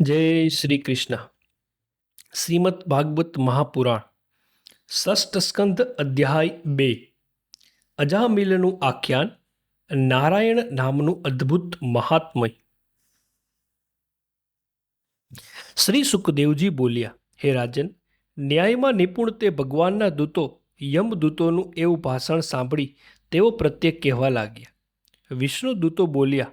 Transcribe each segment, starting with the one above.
જય શ્રી કૃષ્ણ. શ્રીમદ ભાગવત મહાપુરાણ, ષષ્ઠ સ્કંદ અધ્યાય બે. અજામિલનું આખ્યાન નારાયણ નામનું અદ્ભુત મહાત્મય. શ્રી સુખદેવજી બોલ્યા, હે રાજન, ન્યાયમાં નિપુણ તે ભગવાનના દૂતો યમદૂતોનું એવું ભાષણ સાંભળી તેઓ પ્રત્યે કહેવા લાગ્યા. વિષ્ણુ દૂતો બોલ્યા,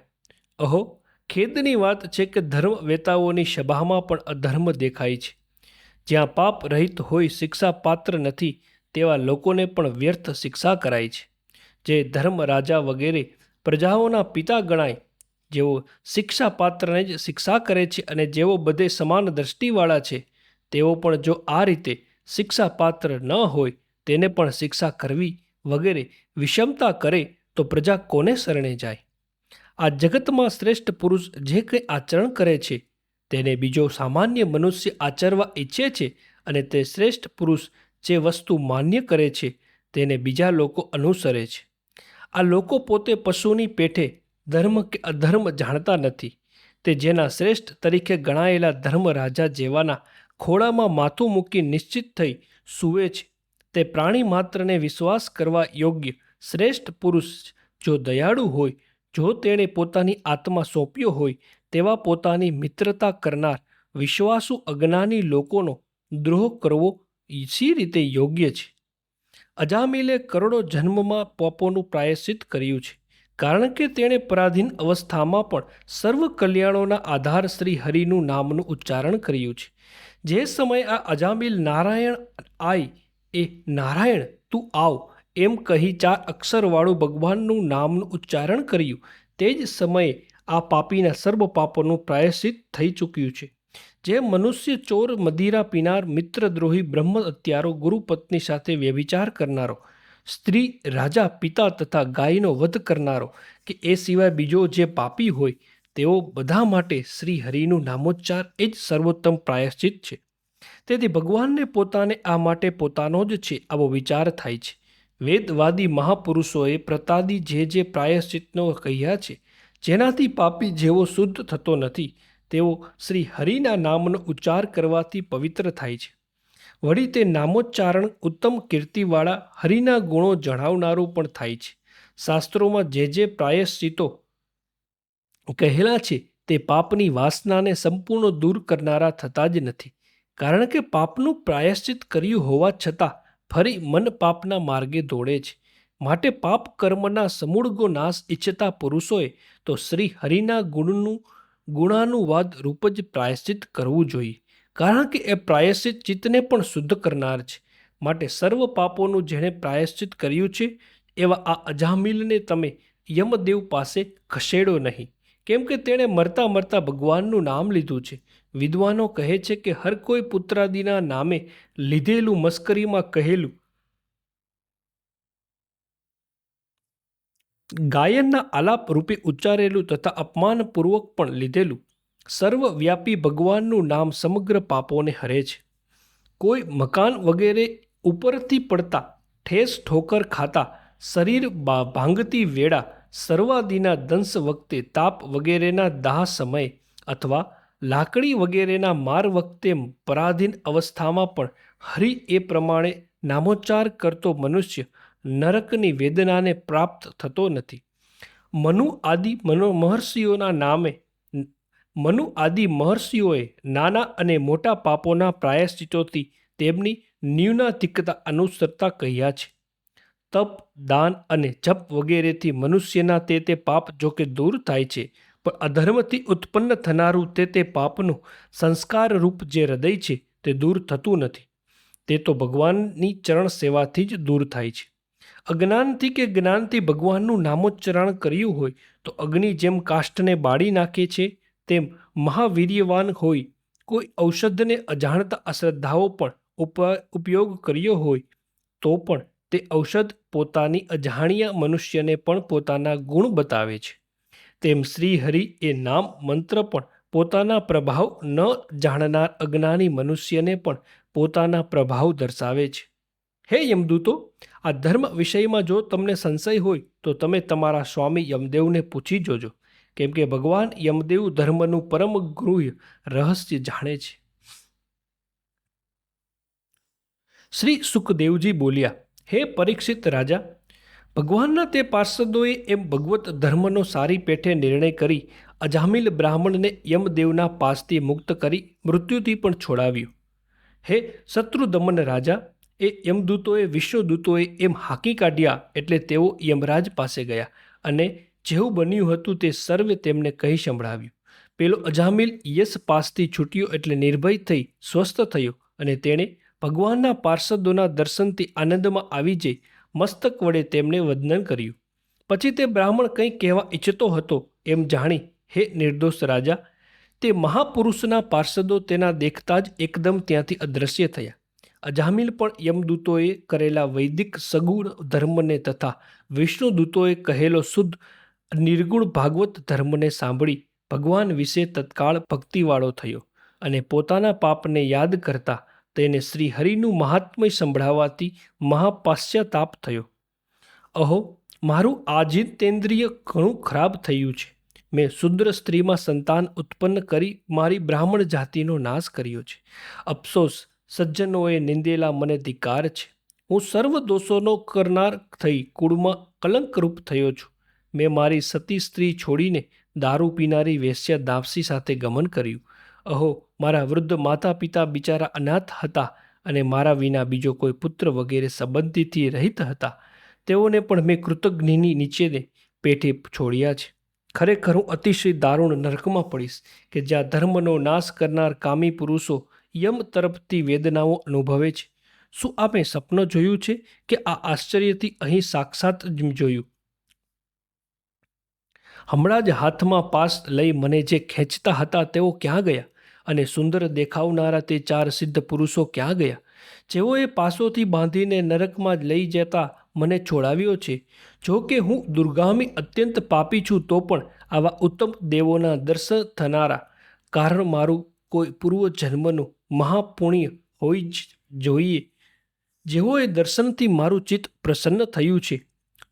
અહો ખેદની વાત છે કે ધર્મ વેતાઓની સભામાં પણ અધર્મ દેખાય છે. જ્યાં પાપ રહિત હોય શિક્ષા પાત્ર નથી, તેવા લોકોને પણ વ્યર્થ શિક્ષા કરાય છે. જે ધર્મ રાજા વગેરે પ્રજાઓના પિતા ગણાય, જેઓ શિક્ષા પાત્રને જ શિક્ષા કરે છે અને જેઓ બધે સમાન દ્રષ્ટિવાળા છે, તેઓ પણ જો આ રીતે શિક્ષા પાત્ર ન હોય, તેને પણ શિક્ષા કરવી વગેરે વિષમતા કરે, તો પ્રજા કોને શરણે જાય? આ જગતમાં શ્રેષ્ઠ પુરુષ જે કંઈ આચરણ કરે છે, તેને બીજો સામાન્ય મનુષ્ય આચરવા ઈચ્છે છે અને તે શ્રેષ્ઠ પુરુષ જે વસ્તુ માન્ય કરે છે, તેને બીજા લોકો અનુસરે છે. આ લોકો પોતે પશુની પેઠે ધર્મ કે અધર્મ જાણતા નથી. તે જેના શ્રેષ્ઠ તરીકે ગણાયેલા ધર્મ રાજા જેવાના ખોળામાં માથું મૂકી નિશ્ચિત થઈ સૂવે છે. તે પ્રાણી માત્રને વિશ્વાસ કરવા યોગ્ય શ્રેષ્ઠ પુરુષ જો દયાળુ હોય જો તેણે પોતાની આત્મા સોંપ્યો હોય, તેવા પોતાની મિત્રતા કરનાર વિશ્વાસુ અજ્ઞાની લોકોનો દ્રોહ કરવો સી રીતે યોગ્ય છે. અજામિલે કરોડો જન્મમાં પાપોનું પ્રાયશ્ચિત કર્યું છે, કારણ કે તેણે પરાધીન અવસ્થામાં પણ સર્વ કલ્યાણોના આધાર શ્રી હરિનું નામનું ઉચ્ચારણ કર્યું છે. જે સમયે આ અજામિલ નારાયણ આય એ નારાયણ, તું આવ એમ કહી ચાર અક્ષરવાળું ભગવાનનું નામનું ઉચ્ચારણ કર્યું. તે જ સમયે આ પાપીના સર્વ પાપોનું પ્રાયશ્ચિત થઈ ચૂક્યું છે. જે મનુષ્ય ચોર મદિરા પીનાર મિત્રદ્રોહી બ્રહ્મ હત્યારો ગુરુપત્ની સાથે વ્યભિચાર કરનારો, સ્ત્રી રાજા પિતા તથા ગાયનો વધ કરનારો કે એ સિવાય બીજો જે પાપી હોય, તેઓ બધા માટે શ્રી હરિનું નામોચ્ચાર એ જ સર્વોત્તમ પ્રાયશ્ચિત છે. તેથી ભગવાનને પોતાને આ માટે પોતાનો જ છે, આવો વિચાર થાય છે. વેદવાદી મહાપુરુષોએ પ્રતાદી જે જે પ્રાયશ્ચિતનો કહ્યા છે, જેનાથી પાપી જેવો શુદ્ધ થતો નથી, તેઓ શ્રી હરિના નામનો ઉચ્ચાર કરવાથી પવિત્ર થાય છે. વળી તે નામોચ્ચારણ ઉત્તમ કીર્તિવાળા હરિના ગુણો જણાવનારું પણ થાય છે. શાસ્ત્રોમાં જે જે પ્રાયશ્ચિતો કહેલા છે, તે પાપની વાસનાને સંપૂર્ણ દૂર કરનારા થતા જ નથી. કારણ કે પાપનું પ્રાયશ્ચિત કર્યું હોવા છતાં ફરી મન પાપના માર્ગે દોડે છે. માટે પાપ કર્મના સમૂળગો નાશ ઈચ્છતા પુરુષોએ તો શ્રી હરિના ગુણનું, ગુણાનુવાદ રૂપ જ પ્રાયશ્ચિત કરવું જોઈએ. કારણ કે એ પ્રાયશ્ચિત ચિત્તને પણ શુદ્ધ કરનાર છે. માટે સર્વ પાપોનું જેણે પ્રાયશ્ચિત કર્યું છે, એવા આ અજામિલને તમે યમદેવ પાસે ખસેડો નહીં. કેમ કે તેણે મરતા મરતા ભગવાનનું નામ લીધું છે. વિદ્વાનો કહે છે કે હર કોઈ પુત્રાદિના નામે લીધેલું મસ્કરીમાં કહેલું. ગાયનના આલાપ રૂપે ઉચ્ચારેલું તથા અપમાનપૂર્વક પણ લીધેલું. સર્વવ્યાપી ભગવાનનું નામ સમગ્ર પાપોને હરે છે. કોઈ મકાન વગેરે ઉપરથી પડતા, ઠેસ ઠોકર ખાતા, શરીર ભાંગતી વેળા, સર્વાદિના દંશ વખતે તાપ વગેરેના દાહ સમયે અથવા લાકડી વગેરેના માર વખતે પરાધીન અવસ્થામાં પણ હરિ એ પ્રમાણે નામોચ્ચાર કરતો મનુષ્ય નરકની વેદનાને પ્રાપ્ત થતો નથી. મનુ આદિ મનો મહર્ષિઓના નામે મનુ આદિ મહર્ષિઓએ નાના અને મોટા પાપોના પ્રાયશ્ચિતોથી તેમની ન્યૂનાધિકતા અનુસરતા કહ્યા છે. તપ, દાન અને જપ વગેરેથી મનુષ્યના તે તે પાપ જોકે દૂર થાય છે પણ અધર્મથી ઉત્પન્ન થનારું તે તે પાપનું સંસ્કાર રૂપ જે હૃદય છે તે દૂર થતું નથી. તે તો ભગવાનની ચરણ સેવાથી જ દૂર થાય છે. અજ્ઞાનથી કે જ્ઞાનથી ભગવાનનું નામોચ્ચારણ કર્યું હોય તો અગ્નિ જેમ કાષ્ઠને બાળી નાખે છે, તેમ મહાવીર્યવાન હોય. કોઈ ઔષધને અજાણતા અશ્રદ્ધાઓ પણ ઉપયોગ કર્યો હોય તો પણ તે ઔષધ પોતાની અજાણ્યા મનુષ્યને પણ પોતાના ગુણ બતાવે છે. તેમ શ્રી હરિ એ નામ મંત્ર પણ પોતાના પ્રભાવ ન જાણનાર અજ્ઞાની મનુષ્યને પણ પોતાના પ્રભાવ દર્શાવે છે. હે યમદૂતો, આ ધર્મ વિષયમાં જો તમને સંશય હોય, તો તમે તમારા સ્વામી યમદેવને પૂછી જોજો, કેમ કે ભગવાન યમદેવ ધર્મનું પરમ ગૃહ રહસ્ય જાણે છે. શ્રી સુખદેવજી બોલ્યા, હે પરીક્ષિત રાજા ભગવાનના તે પાર્ષદોએ એમ ભગવત ધર્મનો સારી પેઠે નિર્ણય કરી અજામિલ બ્રાહ્મણને યમદેવના પાસથી મુક્ત કરી મૃત્યુથી પણ છોડાવ્યો. હે શત્રુદમન રાજા, એ યમદૂતોએ વિશ્વદૂતોએ એમ હાકી કાઢ્યા એટલે તેઓ યમરાજ પાસે ગયા અને જેવું બન્યું હતું તે સર્વે તેમને કહી સંભળાવ્યું. પેલો અજામિલ યશ પાસથી છૂટ્યો એટલે નિર્ભય થઈ સ્વસ્થ થયો અને તેણે ભગવાનના પાર્ષદોના દર્શનથી આનંદમાં આવી જઈ મસ્તક વડે તેમને વંદન કર્યું. પછી તે બ્રાહ્મણ કંઈ કહેવા ઈચ્છતો હતો એમ જાણી હે નિર્દોષ રાજા, તે મહાપુરુષના પાર્ષદો તેના દેખતા જ એકદમ ત્યાંથી અદૃશ્ય થયા. અજામિલ પણ યમદૂતોએ કરેલા વૈદિક સગુણ ધર્મને તથા વિષ્ણુદૂતોએ કહેલો શુદ્ધ, નિર્ગુણ ભાગવત ધર્મને સાંભળી ભગવાન વિશે તત્કાળ ભક્તિવાળો થયો અને પોતાના પાપને યાદ કરતા તેને શ્રીહરિનું મહાત્મય સંભળાવવાથી મહાપાશ્ચાતાપ થયો. અહો, મારું આજીતેન્દ્રિય ઘણું ખરાબ થયું છે. મેં શુદ્ર સ્ત્રીમાં સંતાન ઉત્પન્ન કરી મારી બ્રાહ્મણ જાતિનો નાશ કર્યો છે. અફસોસ, સજ્જનોએ નિંદેલા મને ધિકાર છે. હું સર્વ દોષોનો કરનાર થઈ કુળમાં કલંકરૂપ થયો છું. મેં મારી સતી સ્ત્રી છોડીને દારૂ પીનારી વેશ્યા દાપસી સાથે ગમન કર્યું. અહો મારા વૃદ્ધ માતા પિતા બિચારા અનાથ હતા અને મારા વિના બીજો કોઈ પુત્ર વગેરે સંબંધીથી રહિત હતા. તેઓને પણ મેં કૃતજ્ઞની નીચેને પેઠે છોડ્યા છે. ખરેખર હું અતિશય દારૂણ નરકમાં પડીશ કે જ્યાં ધર્મનો નાશ કરનાર કામી પુરુષો યમ તરફથી વેદનાઓ અનુભવે છે. શું આપે સપનું જોયું છે કે આ આશ્ચર્યથી અહીં સાક્ષાત જ જોયું? હમણાં જ હાથમાં પાસ લઈ મને જે ખેંચતા હતા તેઓ ક્યાં ગયા? અને સુંદર દેખાવનારા તે ચાર સિદ્ધ પુરુષો ક્યાં ગયા? જેઓએ પાસોથી બાંધીને નરકમાં જ લઈ જતા મને છોડાવ્યો છે. જો કે હું દુર્ગામી અત્યંત પાપી છું, તો પણ આવા ઉત્તમ દેવોના દર્શન થનારા કારણ મારું કોઈ પૂર્વ જન્મનું મહાપુણ્ય હોઈ જ જોઈએ. જેઓએ દર્શનથી મારું ચિત્ત પ્રસન્ન થયું છે.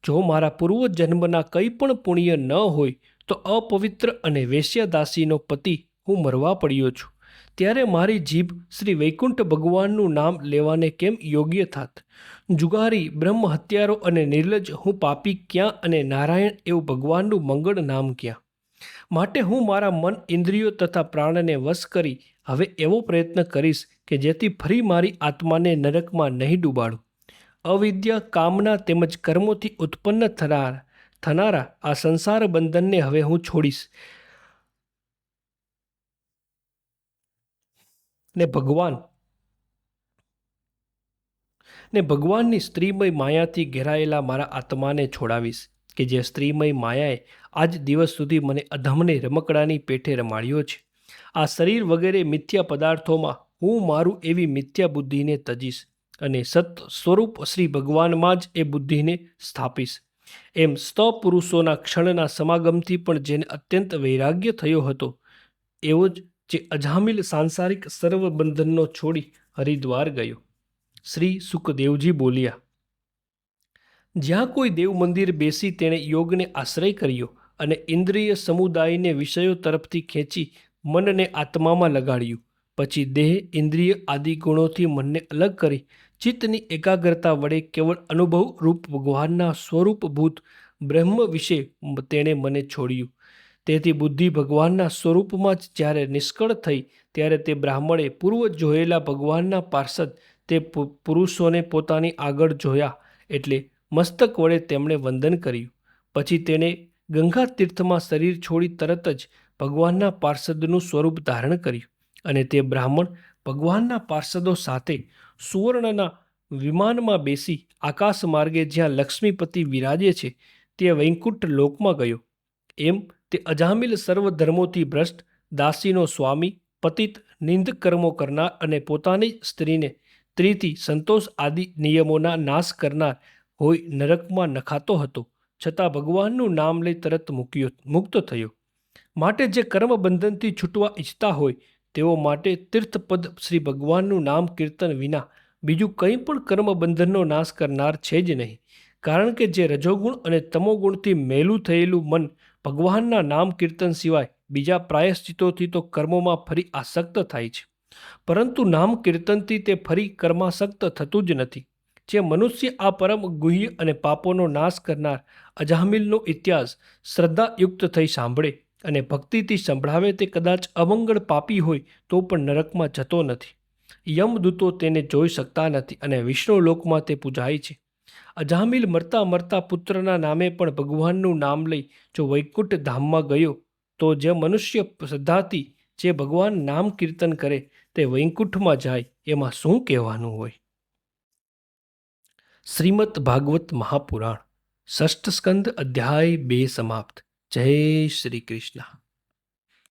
જો મારા પૂર્વ જન્મના કંઈ પણ પુણ્ય ન હોય, તો અપવિત્ર અને વેશ્યાદાસીનો પતિ હું મરવા પડ્યો છું. ત્યારે મારી જીભ શ્રી વૈકુંઠ ભગવાનનું નામ લેવાને કેમ યોગ્ય થાત? જુગારી બ્રહ્મ હત્યારો અને નિર્લજ હું પાપી ક્યાં અને નારાયણ એવું ભગવાનનું મંગળ નામ ક્યાં? માટે હું મારા મન ઇન્દ્રિયો તથા પ્રાણને વશ કરી હવે એવો પ્રયત્ન કરીશ કે જેથી ફરી મારી આત્માને નરકમાં નહીં ડૂબાડું. અવિદ્યા, કામના તેમજ કર્મોથી ઉત્પન્ન થનાર, થનારા આ સંસાર બંધનને હવે હું છોડીશ. ને ભગવાન. ને ભગવાનની સ્ત્રીમય માયાથી ઘેરાયેલા મારા આત્માને છોડાવીશ કે જે સ્ત્રીમય માયાએ આજ દિવસ સુધી મને અધમને રમકડાની પેઠે રમાડ્યો છે. આ શરીર વગેરે મિથ્યા પદાર્થોમાં હું મારું એવી મિથ્યા બુદ્ધિને તજીશ અને સત સ્વરૂપ શ્રી ભગવાનમાં જ એ બુદ્ધિને સ્થાપીશ. એમ સ્તપુરુષોના ક્ષણના સમાગમથી પણ જેને અત્યંત વૈરાગ્ય થયો હતો, એવો જ જે અજામિલ સાંસારિક સર્વબંધનનો છોડી હરિદ્વાર ગયો. શ્રી સુખદેવજી બોલ્યા, જ્યાં કોઈ દેવ મંદિર બેસી તેણે યોગને આશ્રય કર્યો અને ઇન્દ્રિય સમુદાયને વિષયો તરફથી ખેંચી મનને આત્મામાં લગાડ્યું, પછી દેહ, ઇન્દ્રિય આદિ ગુણોથી મનને અલગ કરી, ચિત્તની એકાગ્રતા વડે કેવળ અનુભવ રૂપ ભગવાનના સ્વરૂપભૂત બ્રહ્મ વિશે તેણે મને છોડ્યું. તેથી બુદ્ધિ ભગવાનના સ્વરૂપમાં જ જ્યારે નિષ્કળ થઈ, ત્યારે તે બ્રાહ્મણે પૂર્વ જોયેલા ભગવાનના પાર્ષદ, તે પુરુષોને પોતાની આગળ જોયા એટલે મસ્તક વડે તેમણે વંદન કર્યું. પછી તેણે ગંગા તીર્થમાં શરીર છોડી તરત જ ભગવાનના પાર્ષદનું સ્વરૂપ ધારણ કર્યું અને તે બ્રાહ્મણ ભગવાનના પાર્ષદો સાથે સુવર્ણના વિમાનમાં બેસી આકાશ માર્ગે જ્યાં લક્ષ્મીપતિ વિરાજે છે તે વૈકુંઠ લોકમાં ગયો. એમ તે અજામિલ સર્વ ધર્મોથી ભ્રષ્ટ, દાસીનો સ્વામી, પતિત નિંદ કર્મો કરનાર અને પોતાની સ્ત્રીને ત્રીથી સંતોષ આદિ નિયમોના નાશ કરનાર હોય નરકમાં નખાતો હતો, છતાં ભગવાનનું નામ લઈ તરત મૂક્યો, મુક્ત થયો. માટે જે કર્મ બંધનથી છૂટવા ઈચ્છતા હોય, તેઓ માટે તીર્થપદ શ્રી ભગવાનનું નામ કીર્તન વિના બીજું કંઈ પણ કર્મ બંધનનો નાશ કરનાર છે જ નહીં. કારણ કે જે રજોગુણ અને તમોગુણથી મેલું થયેલું મન ભગવાનના નામ કીર્તન સિવાય બીજા પ્રાયશ્ચિતોથી તો કર્મોમાં ફરી આસક્ત થાય છે. પરંતુ નામ કીર્તનથી તે ફરી કર્માસક્ત થતું જ નથી. જે મનુષ્ય આ પરમ ગુહ્ય અને પાપોનો નાશ કરનાર અજામિલનો ઇતિહાસ શ્રદ્ધાયુક્ત થઈ સાંભળે અને ભક્તિથી સંભળાવે તે કદાચ અમંગળ પાપી હોય તો પણ નરકમાં જતો નથી. યમદૂતો તેને જોઈ શકતા નથી અને વિષ્ણુ લોકમાં તે પૂજાય છે. અજામિલ મરતા મરતા પુત્રના નામે પણ ભગવાનનું નામ લઈ જો વૈકુંઠ ધામમાં ગયો, તો જે મનુષ્ય શ્રદ્ધાથી જે ભગવાન નામ કીર્તન કરે તે વૈકુંઠમાં જાય, એમાં શું કહેવાનું હોય? શ્રીમદ ભાગવત મહાપુરાણ ષષ્ઠ સ્કંદ અધ્યાય બે સમાપ્ત. જય શ્રી કૃષ્ણ.